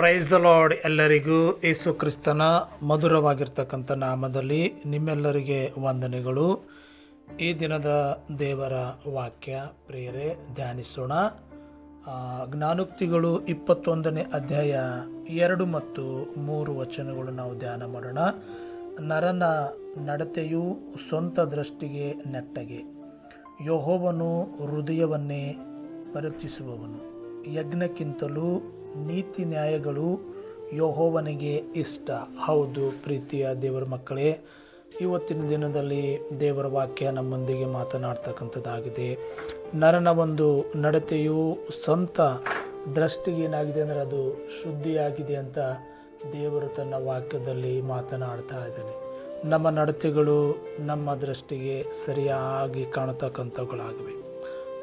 Praise the lord ಎಲ್ಲರಿಗೂ ಯೇಸು ಕ್ರಿಸ್ತನ ಮಧುರವಾಗಿರ್ತಕ್ಕಂಥ ನಾಮದಲ್ಲಿ ನಿಮ್ಮೆಲ್ಲರಿಗೆ ವಂದನೆಗಳು. ಈ ದಿನದ ದೇವರ ವಾಕ್ಯ ಪ್ರೇರೆ ಧ್ಯಾನಿಸೋಣ. ಜ್ಞಾನೋಕ್ತಿಗಳು ಇಪ್ಪತ್ತೊಂದನೇ ಅಧ್ಯಾಯ ಎರಡು ಮತ್ತು ಮೂರು ವಚನಗಳು ನಾವು ಧ್ಯಾನ ಮಾಡೋಣ. ನರನ ನಡತೆಯು ಸ್ವಂತ ದೃಷ್ಟಿಗೆ ನೆಟ್ಟಗೆ. ಯೋಹೋವನು ಹೃದಯವನ್ನೇ ಪರೀಕ್ಷಿಸುವವನು ಯಜ್ಞಕ್ಕಿಂತಲೂ ನೀತಿ ನ್ಯಾಯಗಳು ಯಹೋವನಿಗೆ ಇಷ್ಟ. ಹೌದು ಪ್ರೀತಿಯ ದೇವರ ಮಕ್ಕಳೇ, ಇವತ್ತಿನ ದಿನದಲ್ಲಿ ದೇವರ ವಾಕ್ಯ ನಮ್ಮೊಂದಿಗೆ ಮಾತನಾಡ್ತಕ್ಕಂಥದ್ದಾಗಿದೆ. ನರನ ಒಂದು ನಡತೆಯು ಸ್ವಂತ ದೃಷ್ಟಿಗೆ ಏನಾಗಿದೆ ಅಂದರೆ ಅದು ಶುದ್ಧಿಯಾಗಿದೆ ಅಂತ ದೇವರು ತನ್ನ ವಾಕ್ಯದಲ್ಲಿ ಮಾತನಾಡ್ತಾ ಇದ್ದಾನೆ. ನಮ್ಮ ನಡತೆಗಳು ನಮ್ಮ ದೃಷ್ಟಿಗೆ ಸರಿಯಾಗಿ ಕಾಣತಕ್ಕಂಥವುಗಳಾಗಿವೆ.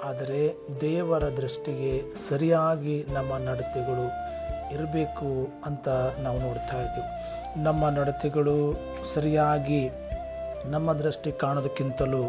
ಆದರೆ ದೇವರ ದೃಷ್ಟಿಗೆ ಸರಿಯಾಗಿ ನಮ್ಮ ನಡತೆಗಳು ಇರಬೇಕು ಅಂತ ನಾವು ನೋಡ್ತಾ ಇದ್ದೀವಿ. ನಮ್ಮ ನಡತೆಗಳು ಸರಿಯಾಗಿ ನಮ್ಮ ದೃಷ್ಟಿ ಕಾಣೋದಕ್ಕಿಂತಲೂ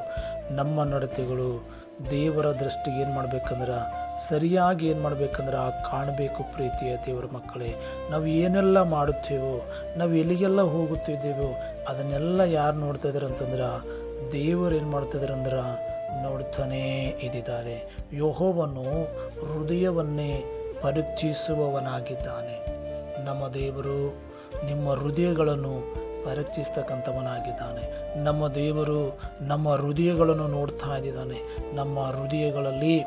ನಮ್ಮ ನಡತೆಗಳು ದೇವರ ದೃಷ್ಟಿಗೆ ಏನು ಮಾಡ್ಬೇಕಂದ್ರೆ, ಸರಿಯಾಗಿ ಏನು ಮಾಡ್ಬೇಕಂದ್ರೆ ಕಾಣಬೇಕು ಪ್ರೀತಿಯ ದೇವರ ಮಕ್ಕಳೇ. ನಾವು ಏನೆಲ್ಲ ಮಾಡುತ್ತೇವೋ, ನಾವು ಎಲ್ಲಿಗೆಲ್ಲ ಹೋಗುತ್ತಿದ್ದೇವೋ ಅದನ್ನೆಲ್ಲ ಯಾರು ನೋಡ್ತಾ ಇದ್ದಾರೆ ಅಂತಂದ್ರೆ, ದೇವರು ಏನು ಮಾಡ್ತಾ ಅಂದ್ರೆ ನೋಡ್ತಾನೇ ಇದ್ದಿದ್ದಾರೆ. ಯೋಹೋವನ್ನು ಹೃದಯವನ್ನೇ ಪರೀಕ್ಷಿಸುವವನಾಗಿದ್ದಾನೆ. ನಮ್ಮ ದೇವರು ನಿಮ್ಮ ಹೃದಯಗಳನ್ನು ಪರೀಕ್ಷಿಸ್ತಕ್ಕಂಥವನಾಗಿದ್ದಾನೆ. ನಮ್ಮ ದೇವರು ನಮ್ಮ ಹೃದಯಗಳನ್ನು ನೋಡ್ತಾ ಇದ್ದಾನೆ. ನಮ್ಮ ಹೃದಯಗಳಲ್ಲಿ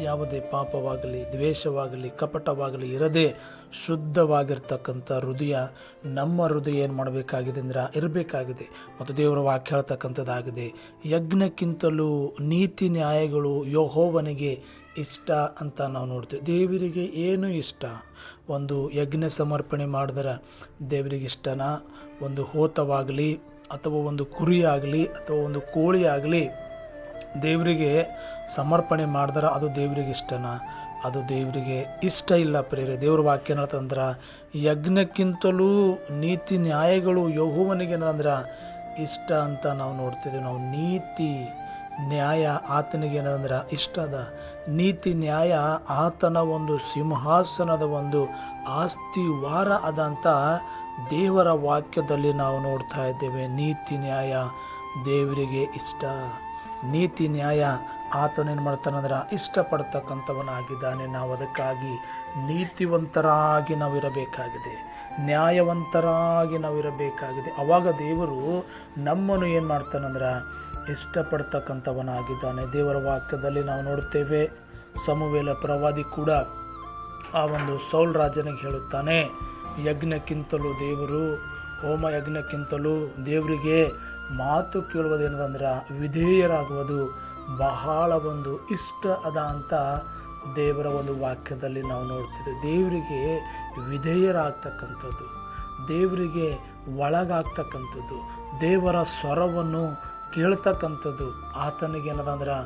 ಯಾವುದೇ ಪಾಪವಾಗಲಿ, ದ್ವೇಷವಾಗಲಿ, ಕಪಟವಾಗಲಿ ಇರದೇ ಶುದ್ಧವಾಗಿರ್ತಕ್ಕಂಥ ಹೃದಯ, ನಮ್ಮ ಹೃದಯ ಏನು ಮಾಡಬೇಕಾಗಿದೆ ಅಂದ್ರೆ ಇರಬೇಕಾಗಿದೆ. ಮತ್ತು ದೇವರ ವಾಕ್ಯ ಹೇಳ್ತಕ್ಕಂಥದ್ದಾಗಿದೆ, ಯಜ್ಞಕ್ಕಿಂತಲೂ ನೀತಿ ನ್ಯಾಯಗಳು ಯೋಹೋವನಿಗೆ ಇಷ್ಟ ಅಂತ ನಾವು ನೋಡ್ತೀವಿ. ದೇವರಿಗೆ ಏನು ಇಷ್ಟ? ಒಂದು ಯಜ್ಞ ಸಮರ್ಪಣೆ ಮಾಡಿದ್ರೆ ದೇವರಿಗೆ ಇಷ್ಟನಾ? ಒಂದು ಹೋತವಾಗಲಿ ಅಥವಾ ಒಂದು ಕುರಿ ಆಗಲಿ ಅಥವಾ ಒಂದು ಕೋಳಿ ಆಗಲಿ ದೇವರಿಗೆ ಸಮರ್ಪಣೆ ಮಾಡಿದ್ರೆ ಅದು ದೇವರಿಗೆ ಇಷ್ಟನಾ? ಅದು ದೇವರಿಗೆ ಇಷ್ಟ ಇಲ್ಲ ಪ್ರೇರೆ ದೇವ್ರ ವಾಕ್ಯ ಏನಂತಂದ್ರೆ ಯಜ್ಞಕ್ಕಿಂತಲೂ ನೀತಿ ನ್ಯಾಯಗಳು ಯಹುವನಿಗೆ ಏನಂದ್ರೆ ಇಷ್ಟ ಅಂತ ನಾವು ನೋಡ್ತಿದ್ದೀವಿ. ನಾವು ನೀತಿ ನ್ಯಾಯ ಆತನಿಗೆ ಏನಂದ್ರೆ ಇಷ್ಟದ ನೀತಿ ನ್ಯಾಯ ಆತನ ಒಂದು ಸಿಂಹಾಸನದ ಒಂದು ಆಸ್ತಿ ವಾರ ಅದಂತ ದೇವರ ವಾಕ್ಯದಲ್ಲಿ ನಾವು ನೋಡ್ತಾ ಇದ್ದೇವೆ. ನೀತಿ ನ್ಯಾಯ ದೇವರಿಗೆ ಇಷ್ಟ. ನೀತಿ ನ್ಯಾಯ ಆತನೇನು ಮಾಡ್ತಾನಂದ್ರೆ ಇಷ್ಟಪಡ್ತಕ್ಕಂಥವನಾಗಿದ್ದಾನೆ. ನಾವು ಅದಕ್ಕಾಗಿ ನೀತಿವಂತರಾಗಿ ನಾವು ಇರಬೇಕಾಗಿದೆ. ನ್ಯಾಯವಂತರಾಗಿ ನಾವು ಇರಬೇಕಾಗಿದೆ. ಅವಾಗ ದೇವರು ನಮ್ಮನ್ನು ಏನು ಮಾಡ್ತಾನಂದ್ರೆ ಇಷ್ಟಪಡ್ತಕ್ಕಂಥವನಾಗಿದ್ದಾನೆ. ದೇವರ ವಾಕ್ಯದಲ್ಲಿ ನಾವು ನೋಡುತ್ತೇವೆ, ಸಮುವೇಲ ಪ್ರವಾದಿ ಕೂಡ ಆ ಒಂದು ಸೌಲ್ ರಾಜನಿಗೆ ಹೇಳುತ್ತಾನೆ, ಯಜ್ಞಕ್ಕಿಂತಲೂ ದೇವರು ಹೋಮ ಯಜ್ಞಕ್ಕಿಂತಲೂ ದೇವರಿಗೆ ಮಾತು ಕೇಳುವುದೇನದಂದ್ರೆ ವಿಧೇಯರಾಗುವುದು. ಬಹಳ ಒಂದು ಇಷ್ಟ ಅದ ಅಂತ ದೇವರ ಒಂದು ವಾಕ್ಯದಲ್ಲಿ ನಾವು ನೋಡ್ತಿದ್ದೇವೆ. ದೇವರಿಗೆ ವಿಧೇಯರಾಗ್ತಕ್ಕಂಥದ್ದು, ದೇವರಿಗೆ ಒಳಗಾಗ್ತಕ್ಕಂಥದ್ದು, ದೇವರ ಸ್ವರವನ್ನು ಕೇಳ್ತಕ್ಕಂಥದ್ದು ಆತನಿಗೆ ಏನದಂದ್ರೆ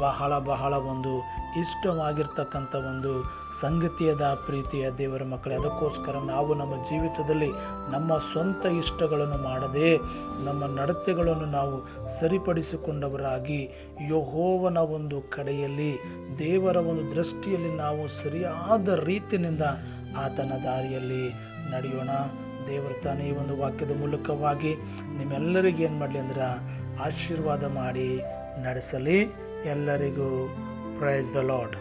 ಬಹಳ ಬಹಳ ಒಂದು ಇಷ್ಟವಾಗಿರ್ತಕ್ಕಂಥ ಒಂದು ಸಂಗತಿಯದ ಪ್ರೀತಿಯ ದೇವರ ಮಕ್ಕಳೇ. ಅದಕ್ಕೋಸ್ಕರ ನಾವು ನಮ್ಮ ಜೀವಿತದಲ್ಲಿ ನಮ್ಮ ಸ್ವಂತ ಇಷ್ಟಗಳನ್ನು ಮಾಡದೆ ನಮ್ಮ ನಡತೆಗಳನ್ನು ನಾವು ಸರಿಪಡಿಸಿಕೊಂಡವರಾಗಿ ಯಹೋವನ ಒಂದು ಕಡೆಯಲ್ಲಿ, ದೇವರ ಒಂದು ದೃಷ್ಟಿಯಲ್ಲಿ ನಾವು ಸರಿಯಾದ ರೀತಿಯಿಂದ ಆತನ ದಾರಿಯಲ್ಲಿ ನಡೆಯೋಣ. ದೇವರ ತಾನೇ ಈ ಒಂದು ವಾಕ್ಯದ ಮೂಲಕವಾಗಿ ನಿಮ್ಮೆಲ್ಲರಿಗೆ ಏನು ಮಾಡಲಿ ಅಂದ್ರೆ ಆಶೀರ್ವಾದ ಮಾಡಿ ನಡೆಸಲಿ. ಎಲ್ಲರಿಗೂ ಪ್ರೈಸ್ ದ ಲಾರ್ಡ್